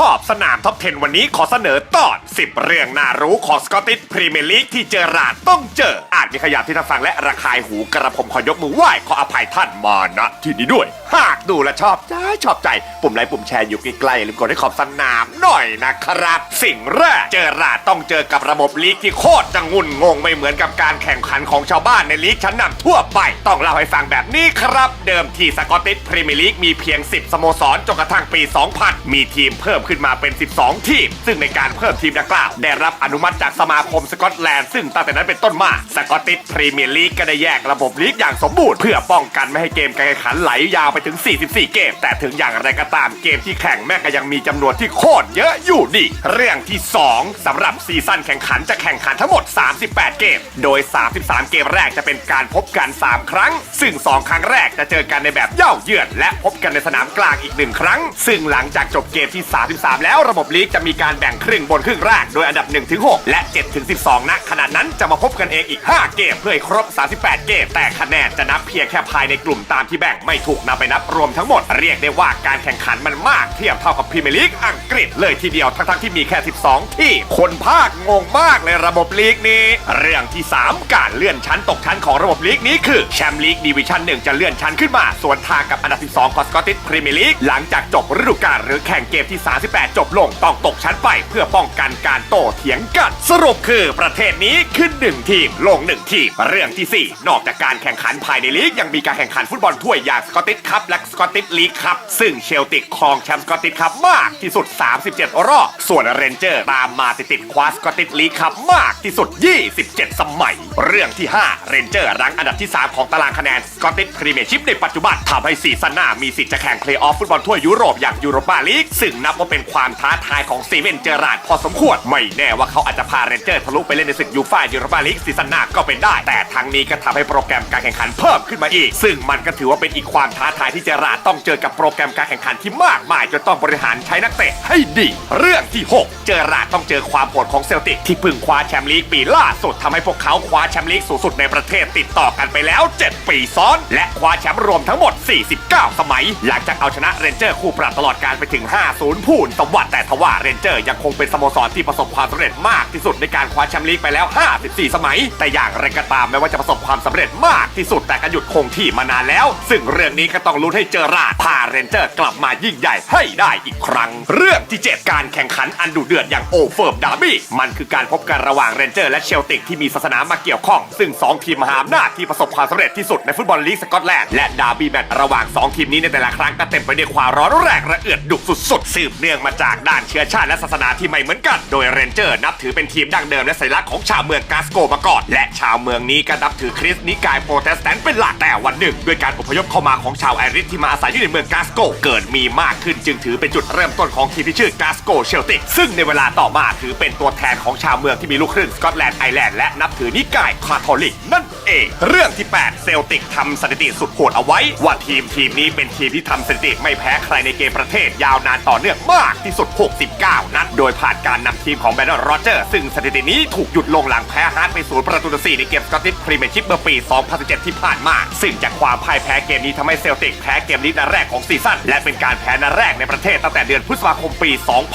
ขอบสนามท็อป 10 วันนี้ขอเสนอตอน 10 เรื่องน่ารู้ของสกอตติชพรีเมียร์ลีกที่เจอราดต้องเจอ อาจมีขยับที่ท่านฟังและระคายหูกระผมขอยกมือไหว้ขออภัยท่านมาณที่นี้ด้วย หากดูและชอบใจชอบใจ ปุ่มไลค์ปุ่มแชร์อยู่ใกล้ๆลืมกดให้ขอบสนามหน่อยนะครับ สิ่งแรกเจอราดต้องเจอกับระบบลีกที่โคตรจะงุนงงไม่เหมือนกับการแข่งขันของชาวบ้านในลีกชั้นนำทั่วไป ต้องเล่าให้ฟังแบบนี้ครับ เดิมทีสกอตติชพรีเมียร์ลีกมีเพียง 10 สโมสรจนกระทั่งปี 2000 มีทีมเพิ่มขึ้นมาเป็น 12 ทีม ซึ่งในการเพิ่มทีมดังกล่าว ได้รับอนุมัติจากสมาคมสกอตแลนด์ซึ่งตั้งแต่นั้นเป็นต้นมาสกอตติชพรีเมียร์ลีกก็ได้แยกระบบลีกอย่างสมบูรณ์เพื่อป้องกันไม่ให้เกมการแข่งขันไหลยาวไปถึง 44 เกม แต่ถึงอย่างไรก็ตามเกมที่แข่งแม่ก็ยังมีจำนวนที่โคตรเยอะอยู่ดี เรื่องที่ 2สำหรับซีซั่นแข่งขันจะแข่งขันทั้งหมด 38 เกม โดย 33 เกมแรกจะเป็นการพบกัน 3 ครั้ง ซึ่ง 2 ครั้งแรกจะเจอกันในแบบเย่าเยือนและพบกันในสนามกลางอีกหนึ่งครั้ง ซึ่งหลังจากจบเกมที่33แล้วระบบลีกจะมีการแบ่งครึ่งบนครึ่งแรกโดยอันดับ1-6และ7-12ณขณะนั้นจะมาพบกันเองอีก 5 เกมเพื่อให้ครบ 38 เกม แต่คะแนนจะนับเพียงแค่ภายในกลุ่มตามที่แบ่งไม่ถูกนำไปนับรวมทั้งหมด เรียกได้ว่าการแข่งขันมันมากเทียบเท่ากับพรีเมียร์ลีกอังกฤษเลยทีเดียวทั้งๆที่มีแค่ 12 ที่ คนภาคงงมากเลยระบบลีกนี้ เรื่องที่ 3 การเลื่อนชั้นตกชั้นของระบบลีกนี้คือแชมป์ลีกดิวิชั่น1จะเลื่อนชั้นขึ้นมาส่วนทางกับอันดับ 12 ของสกอตติชพรีเมียร์ลีกหลังจากจบฤดูกาลหรือแข่งเกมที่38 จบลงต้องตกชั้นไปเพื่อป้องกันการโต้เถียงกัน สรุปคือประเทศนี้ขึ้น 1 ทีม ลง 1 ทีม เรื่องทีสี่4 นอกจากการแข่งขันภายในลีกยังมีการแข่งขันฟุตบอลถ้วยอย่างสกอตติชคัพและสกอตติชลีกคัพซึ่งเชลติกครองแชมป์สกอตติชคัพมากที่สุด 37 รอบ ส่วนเรนเจอร์ตามมาติดๆคว้าสกอตติชลีกคัพมากที่สุด 27 สมัย เรื่องที่ 5 เรนเจอร์รั้งอันดับที่ 3 ของตารางคะแนนสกอตติชพรีเมียร์ชิพในปัจจุบันทำให้ซีซั่นหน้ามีสิทธิ์จะแข่งเพลย์ออฟฟุตบอลทั่วยุโรปอย่างยูโรปาลีกซึ่งนับว่าเป็นความท้าทายของซีเวนเจอราร์ดพอสมควร ไม่แน่ว่าเขาอาจจะพาเรนเจอร์ทะลุไปเล่นในศึกยูฟ่ายูโรปาลีกซีซั่นหน้าก็เป็นได้ แต่ทั้งนี้ก็ทำให้โปรแกรมการแข่งขันเพิ่มขึ้นมาอีก ซึ่งมันก็ถือว่าเป็นอีกความท้าทายที่เจอราร์ดต้องเจอกับโปรแกรมการแข่งขันที่มากมายจนต้องบริหารใช้นักเตะให้ดี เรื่องที่ 6 เจอราร์ดต้องเจอความโหดของเซลติกที่พึ่งคว้าแชมป์ลีกปีล่าสุดทำให้พวกเขาคว้าแชมป์ลีกสูงสุดในประเทศติดต่อกันไปแล้ว 7 ปีซ้อน และคว้าแชมป์รวมทั้งหมด 49 สมัย หลังจากเอาชนะเรนเจอร์คู่ปรับตลอดการไปถึง 5-0พูนสวัสดิ์แต่ทว่าเรนเจอร์ยังคงเป็นสโมสรที่ประสบความสำเร็จมากที่สุดในการคว้าแชมป์ลีกไปแล้ว 54 สมัย แต่อย่างไรก็ตามแม้ว่าจะประสบความสำเร็จมากที่สุดแต่ก็หยุดคงที่มานานแล้ว ซึ่งเรื่องนี้ก็ต้องลุ้นให้เจอราดพาเรนเจอร์กลับมายิ่งใหญ่ให้ได้อีกครั้ง เรื่องที่ 7 การแข่งขันอันดุเดือดอย่างโอเฟิร์มดาร์บี้มันคือการพบกันระหว่างเรนเจอร์และเชลติกที่มีศาสนามาเกี่ยวข้อง ซึ่ง 2 ทีมมหาอำนาจที่ประสบความสำเร็จที่สุดในฟุตบอลลีกสกอตแลนด์และดาร์บี้แมตช์ระหว่าง 2 ทีมนี้ในแต่ละครั้งก็เต็มไปด้วยความร้อนแรงระเอือดดุสุดๆสืบเนื่องมาจากด้านเชื้อชาติและศาสนาที่ไม่เหมือนกัน โดยเรนเจอร์นับถือเป็นทีมดั้งเดิมและสัญลักษณ์ของชาวเมืองกาสโกมาก่อน และชาวเมืองนี้ก็นับถือคริสต์นิกายโปรเตสแตนต์เป็นหลัก แต่วันหนึ่ง ด้วยการอพยพเข้ามาของชาวไอริชที่มาอาศัยอยู่ในเมืองกาสโก เกิดมีมากขึ้นจึงถือเป็นจุดเริ่มต้นของทีมที่ชื่อกาสโกเชลติกซึ่งในเวลาต่อมาถือเป็นตัวแทนของชาวเมืองที่มีลูกครึ่งสกอตแลนด์ไอร์แลนด์และนับถือนิกายคาทอลิกนั่น เองเรื่องที่ 8 เซลติกทำสถิติสุดโหดเอาไว้ ว่าทีมทีมนี้เป็นทีมที่ทำสถิติไม่แพ้ใครในเกมประเทศยาวนานต่อเนื่องมากที่สุด 69 นัด โดยผ่านการนำทีมของแบนเนอร์โรเจอร์ ซึ่งสถิตินี้ถูกหยุดลงหลังแพ้ฮาร์ดไปศูนย์ประตูต่อ4ในเกมสกอตติชพรีเมียร์ชิพเมื่อปี 2017 ที่ผ่านมา ซึ่งจากความพ่ายแพ้เกมนี้ทำให้เซลติกแพ้เกมลีกนัดแรกของซีซั่นและเป็นการแพ้นัดแรกในประเทศตั้งแต่เดือนพฤษภาคมปี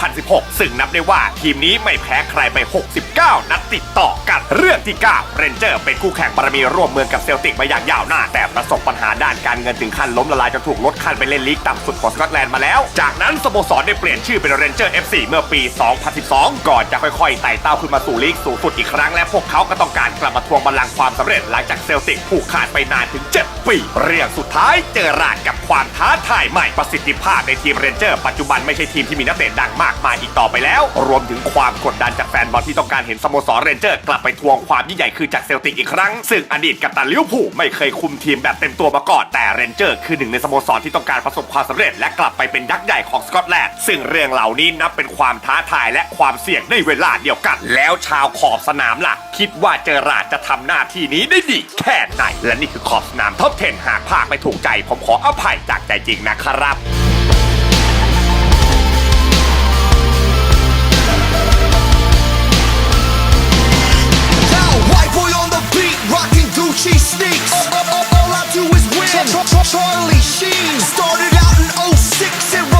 2016 ซึ่งนับได้ว่าทีมนี้ไม่แพ้ใครไป 69 นัดติดต่อกัน เรื่องที่ 9 เรนเจอร์เป็นคู่แข่งบารมีร่วมเมืองกับเซลติกมาอย่างยาวนานแต่ประสบปัญหาด้านการเงินถึงขั้นล้มละลายจนถูกลดขั้นไปเล่นลีกต่ำสุดของสกอตแลนด์มาแล้ว จากนั้นสโมสรได้เปลี่ยนชื่อเป็นเรนเจอร์ FC เมื่อปี 2012 ก่อนจะค่อยๆไต่เต้าขึ้นมาสู่ลีกสูงสุดอีกครั้งและพวกเขาก็ต้องการกลับมาทวงบัลลังก์ความสำเร็จหลังจากเซลติกผูกขาดไปนานถึง 7 ปี เรื่องสุดท้ายเจอราดกับความท้าทายใหม่ประสิทธิภาพในทีมเรนเจอร์ปัจจุบันไม่ใช่ทีมที่มีนักเตะดังมากมายอีกต่อไปแล้ว รวมถึงความกดดันจากแฟนบอลที่ต้องการเห็นสโมสรเรนเจอร์กลับไปทวงความยิ่งใหญ่คือจากเซลติกอีกครั้ง ซึ่งอดีตกัปตันลิเวอร์พูลไม่เคยคุมทีมแบบเต็มตัวมาก่อนแต่เรนเจอร์คือหนึ่งในสโมสรที่ต้องการประสบความสำเร็จ และกลับไปเป็นยักษ์ใหญ่ของสกอตแลนด์ซึ่งเรื่องเหล่านี้นับเป็นความท้าทายและความเสี่ยงในเวลาเดียวกัน แล้วชาวขอบสนามล่ะ คิดว่าเจอราดจะทำหน้าที่นี้ได้ดีแค่ไหน และนี่คือขอบสนามท็อป10หากภาคไม่ถูกใจ ผมขออภัยจากใจจริงนะครับ Charlie Sheen started out in 06 and